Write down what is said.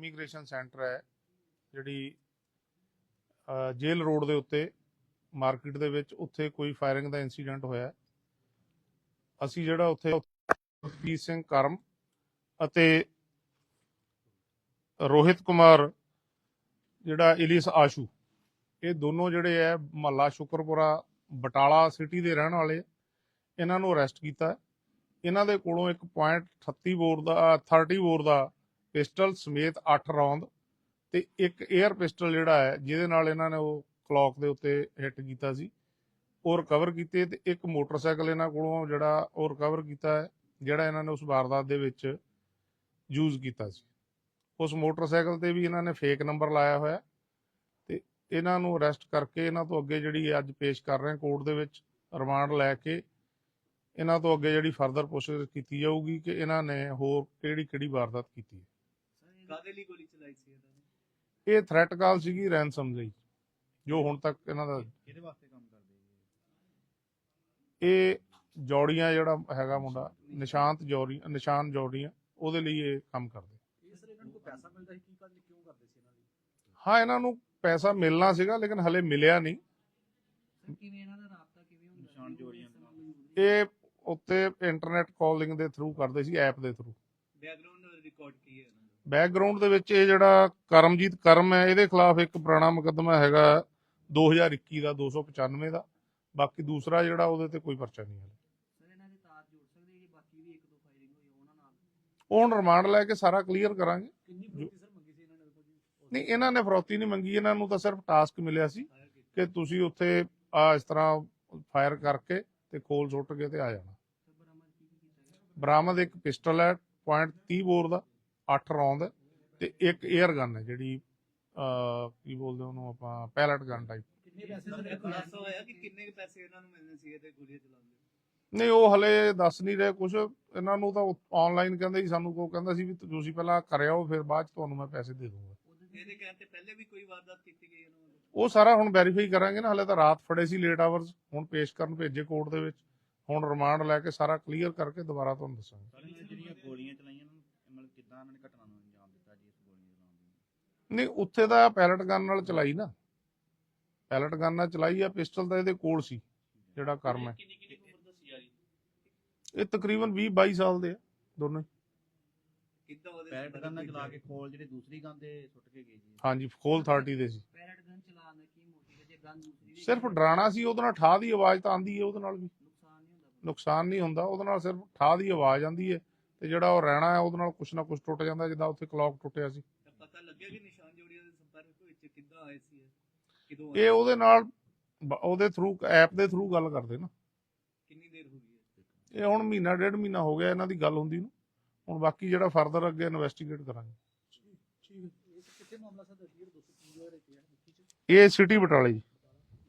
Immigration centre ਹੈ, ਜਿਹੜੀ jail road ਦੇ ਉੱਤੇ, ਮਾਰਕੀਟ ਦੇ ਵਿੱਚ ਉੱਥੇ ਕੋਈ ਫਾਇਰਿੰਗ ਦਾ ਇਨਸੀਡੈਂਟ ਹੋਇਆ ਅਸੀਂ ਜਿਹੜਾ ਉੱਥੇ ਰਣਜੀਤ ਸਿੰਘ ਕਰਮ ਅਤੇ ਰੋਹਿਤ ਕੁਮਾਰ ਜਿਹੜਾ ਇਲੀਸ ਆਸ਼ੂ, ਇਹ ਦੋਨੋਂ ਜਿਹੜੇ ਹੈ, ਮਹੱਲਾ ਸ਼ੁਕਰਪੁਰਾ ਬਟਾਲਾ ਸਿਟੀ ਦੇ ਰਹਿਣ ਵਾਲੇ ਇਹਨਾਂ ਨੂੰ ਅਰੈਸਟ ਕੀਤਾ ਇਹਨਾਂ ਦੇ ਕੋਲੋਂ ਇੱਕ .38 ਬੋਰ ਦਾ 30 ਬੋਰ ਦਾ ਪਿਸਟਲ ਸਮੇਤ 8 ਰੌਂਦ ਤੇ ਇੱਕ 에ਅਰ ਪਿਸਟਲ ਜਿਹੜਾ ਹੈ, ਜਿਹਦੇ ਨਾਲ ਇਹਨਾਂ ਨੇ ਉਹ ਕਲੌਕ ਦੇ ਉੱਤੇ ਹਿੱਟ ਕੀਤਾ ਸੀ, ਉਹ ਰਿਕਵਰ ਕੀਤੇ ਤੇ ਇੱਕ ਮੋਟਰਸਾਈਕਲ ਇਹਨਾਂ ਕੋਲੋਂ ਜਿਹੜਾ ਉਹ ਰਿਕਵਰ ਕੀਤਾ ਹੈ, ਜਿਹੜਾ ਇਹਨਾਂ ਨੇ ਉਸ ਵਾਰਦਾਤ ਦੇ ਵਿੱਚ ਯੂਜ਼ ਕੀਤਾ ਸੀ। ਉਸ ਮੋਟਰਸਾਈਕਲ ਤੇ ਵੀ ਇਹਨਾਂ ਨੇ ਫੇਕ ਨੰਬਰ ਲਾਇਆ ਹੋਇਆ ਤੇ ਇਹਨਾਂ ਨੂੰ ਅਰੈਸਟ ਕਰਕੇ ਇਹਨਾਂ ਤੋਂ ਅੱਗੇ ਜਿਹੜੀ ਅੱਜ ਪੇਸ਼ ਕਰ ਰਹੇ ਕੋਰਟ ਦੇ ਵਿੱਚ ਰਿਮਾਂਡ ਲੈ ਕੇ ਇਹਨਾਂ ਤੋਂ ਅੱਗੇ ਜਿਹੜੀ ਫਰਦਰ ਪੁੱਛਗਿੱਛ ਕੀਤੀ ਜਾਊਗੀ ਕਿ ਇਹਨਾਂ ਨੇ ਹੋਰ ਕਿਹੜੀ ਕਿਹੜੀ ਵਾਰਦਾਤ ਕੀਤੀ ਹੈ। ਕਾਦੇ ਲਈ ਗੋਲੀ ਚਲਾਈ ਸੀ ਇਹਨਾਂ ਨੇ? ਇਹ ਥ੍ਰੈਟ ਕਾਲ ਸੀਗੀ ਰੈਂਸਮ ਲਈ ਜੋ ਹੁਣ ਤੱਕ ਇਹਨਾਂ ਦਾ ਕਿਹਦੇ ਵਾਸਤੇ ਕੰਮ ਕਰਦੇ ਇਹ? ਜੋੜੀਆਂ ਜਿਹੜਾ ਹੈਗਾ ਮੁੰਡਾ ਨਿਸ਼ਾਂਤ ਜੋੜੀ ਨਿਸ਼ਾਨ ਜੋੜੀਆਂ ਉਹਦੇ ਲਈ ਇਹ ਕੰਮ ਕਰਦੇ। ਇਹ ਸਰ ਇਹਨਾਂ ਨੂੰ ਕੋਈ ਪੈਸਾ ਮਿਲਦਾ ਸੀ? ਕੀ ਕਰ ਕਿਉਂ ਕਰਦੇ ਸੀ ਇਹਨਾਂ ਲਈ? ਹਾਂ ਇਹਨਾਂ ਨੂੰ ਪੈਸਾ ਮਿਲਣਾ ਸੀਗਾ ਲੇਕਿਨ ਹਲੇ ਮਿਲਿਆ ਨਹੀਂ। ਕਿਵੇਂ ਇਹਨਾਂ ਦਾ ਰਾਬਤਾ ਕਿਵੇਂ ਹੁੰਦਾ? ਨਿਸ਼ਾਨ ਜੋੜੀਆਂ ਦੇ ਇਹ ਉੱਤੇ ਇੰਟਰਨੈਟ ਕਾਲਿੰਗ ਦੇ ਥਰੂ ਕਰਦੇ ਸੀ ਐਪ ਦੇ ਥਰੂ ਬੈਕਗ੍ਰਾਉਂਡ ਰਿਕਾਰਡ ਕੀ ਹੈ ਇਹਨਾਂ ਦਾ? ਬੈਕਗ੍ਰਾਉਂਡ ਦੇ ਵਿੱਚ ਇਹ ਜਿਹੜਾ ਕਰਮਜੀਤ ਕਰਮ ਹੈ ਇਹਦੇ ਖਿਲਾਫ ਇੱਕ ਪੁਰਾਣਾ ਮੁਕੱਦਮਾ ਹੈਗਾ 2021 ਦਾ 295 ਦਾ। ਬਾਕੀ ਦੂਸਰਾ ਜਿਹੜਾ ਉਹਦੇ ਤੇ ਕੋਈ ਪਰਚਾ ਨਹੀਂ ਹੈ ਉਹਨਾਂ ਰਿਮਾਂਡ ਲੈ ਕੇ ਸਾਰਾ ਕਲੀਅਰ ਕਰਾਂਗੇ। ਨਹੀਂ ਇਹਨਾਂ ਨੇ ਫਰੌਤੀ ਨਹੀਂ ਮੰਗੀ। ਇਹਨਾਂ ਨੂੰ ਤਾਂ ਸਿਰਫ ਟਾਸਕ ਮਿਲਿਆ ਸੀ ਕਿ ਤੁਸੀਂ ਉੱਥੇ ਆ ਇਸ ਤਰ੍ਹਾਂ ਫਾਇਰ ਕਰਕੇ ਤੇ ਖੋਲ ਸੁੱਟ ਕੇ ਤੇ ਆ ਜਾਣਾ। ਬਰਾਮਦ ਇੱਕ ਪਿਸਟਲ ਹੈ .30 ਬੋਰ ਦਾ। 8 ਰੌਂਦ ਤੇ ਇੱਕ 에ਅਰ ਗਨ ਹੈ ਜਿਹੜੀ ਕੀ ਬੋਲਦੇ ਉਹਨੂੰ ਆਪਾਂ ਪੈਲਟ ਗਨ ਟਾਈਪ ਕਿੰਨੇ ਪੈਸੇ ਸਰ ਖੁਲਾਸਾ ਹੋਇਆ ਕਿ ਕਿੰਨੇ ਕੁ ਪੈਸੇ ਇਹਨਾਂ ਨੂੰ ਮਿਲਨੇ ਸੀ ਇਹਦੇ ਗੋਲੀਆਂ ਚਲਾਉਣ ਦੇ ਨਹੀਂ ਉਹ ਹਲੇ ਦੱਸ ਨਹੀਂ ਰਹੇ ਕੁਝ ਇਹਨਾਂ ਨੂੰ ਤਾਂ ਆਨਲਾਈਨ ਕਹਿੰਦੇ ਸੀ ਸਾਨੂੰ ਕੋ ਕਹਿੰਦਾ ਸੀ ਵੀ ਤੁਸੀਂ ਪਹਿਲਾਂ ਕਰਿਓ ਫਿਰ ਬਾਅਦ ਚ ਤੁਹਾਨੂੰ ਮੈਂ ਪੈਸੇ ਦੇ ਦੂੰਗਾ ਉਹਦੇ ਤੇ ਇਹਦੇ ਕਹਿਣ ਤੇ ਪਹਿਲੇ ਵੀ ਕੋਈ ਵਾਰਦਾਤ ਕੀਤੀ ਗਈ ਇਹਨਾਂ ਵੱਲੋਂ? ਉਹ ਸਾਰਾ ਹੁਣ ਵੈਰੀਫਾਈ ਕਰਾਂਗੇ ਨਾ ਹਲੇ ਤਾਂ ਰਾਤ ਫੜੇ ਸੀ ਲੇਟ ਆਵਰਸ ਹੁਣ ਪੇਸ਼ ਕਰਨ ਭੇਜੇ ਕੋਰਟ ਦੇ ਵਿੱਚ। ਹੁਣ ਰਿਮਾਂਡ ਲੈ ਕੇ ਸਾਰਾ ਕਲੀਅਰ ਕਰਕੇ ਦੁਬਾਰਾ ਤੁਹਾਨੂੰ ਦੱਸਾਂਗੇ। ਸਾਰੀਆਂ ਜਿਹੜੀਆਂ ਗੋਲੀਆਂ ਚਲਾਈਆਂ ਕਿੱਦਾਂ ਇਹਨਾਂ ਨੇ ਘਟਨਾ ਨੂੰ ਅੰਜਾਮ ਦਿੱਤਾ ਜੀ ਇਸ ਗੋਲੀਆਂ ਚਲਾਉਣ ਦੀ। ਨਹੀਂ ਉੱਥੇ ਦਾ ਪੈਲਟ ਗਨ ਨਾਲ ਚਲਾਈ ਨਾ। ਪੈਲਟ ਗਨ ਨਾਲ ਚਲਾਈ ਆ ਪਿਸਟਲ ਤਾਂ ਇਹਦੇ ਕੋਲ ਸੀ ਜਿਹੜਾ ਕਰਮ ਹੈ। ਕਿੰਨੀ ਕਿੰਨੀ ਉਮਰ ਦਾ ਸੀ ਯਾਰੀ? ਇਹ ਤਕਰੀਬਨ 20 22 ਸਾਲ ਦੇ ਆ ਦੋਨੋਂ ਹੀ। ਕਿੱਦਾਂ ਉਹਦੇ ਪੈਰਟ ਗੰਨਾਂ ਚਲਾ ਕੇ ਖੋਲ ਜਿਹੜੇ ਦੂਸਰੀ ਗਨ ਦੇ ਸੁੱਟ ਕੇ ਗਏ ਜੀ। ਹਾਂਜੀ ਖੋਲ 30 ਦੇ ਸੀ। ਪੈਰਟ ਗਨ ਚਲਾਉਣ ਦਾ ਕੀ ਮੋਟਿਵ ਹੈ? ਜੇ ਗਨ ਦੂਸਰੀ ਵੀ ਸਿਰਫ ਡਰਾਣਾ ਸੀ ਉਹਦੇ ਨਾਲ ਠਾਹ ਦੀ ਆਵਾਜ਼ ਤਾਂ ਆਂਦੀ ਹੈ ਉਹਦੇ ਨਾਲ ਵੀ। ਨੁਕਸਾਨ ਨਹੀਂ ਹੁੰਦਾ। ਨੁਕਸਾਨ ਨਹੀਂ ਹੁੰਦਾ ਉਹਦੇ ਨਾਲ ਸਿਰਫ ਠਾਹ ਦੀ ਆਵਾਜ਼ ਆਂਦੀ ਹੈ। ਤੇ ਜਿਹੜਾ ਉਹ ਰਹਿਣਾ ਹੈ ਉਹਦੇ ਨਾਲ ਕੁਛ ਨਾ ਕੁਛ ਟੁੱਟ ਜਾਂਦਾ ਜਿੱਦਾਂ ਉੱਥੇ ਕਲੌਕ ਟੁੱਟਿਆ ਸੀ। ਤਾਂ ਪਤਾ ਲੱਗਿਆ ਕਿ ਨਿਸ਼ਾਨ ਜੋੜੀਆਂ ਦੇ ਸੰਪਰਕ ਵਿੱਚ ਕਿੱਦਾਂ ਆਏ ਸੀ ਇਹ? ਕਿਦੋਂ ਇਹ ਉਹਦੇ ਨਾਲ ਉਹਦੇ ਥਰੂ ਐਪ ਦੇ ਥਰੂ ਗੱਲ ਕਰਦੇ ਨਾ। ਕਿੰਨੀ ਦੇਰ ਹੋ ਗਈ ਹੈ? ਇਹ ਹੁਣ ਮਹੀਨਾ ਡੇਢ ਮਹੀਨਾ ਹੋ ਗਿਆ ਇਹਨਾਂ ਦੀ ਗੱਲ ਹੁੰਦੀ ਨੂੰ। ਹੁਣ ਬਾਕੀ ਜਿਹੜਾ ਫਰਦਰ ਅੱਗੇ ਇਨਵੈਸਟੀਗੇਟ ਕਰਾਂਗੇ। ਠੀਕ ਹੈ ਇਹ ਕਿੱਥੇ ਮਾਮਲਾ ਸਰ ਦੱਸਿਏ 250 ਹਜ਼ਾਰ ਰੁਪਏ ਇਹ ਸਿਟੀ ਬਟਾਲੇ ਜੀ।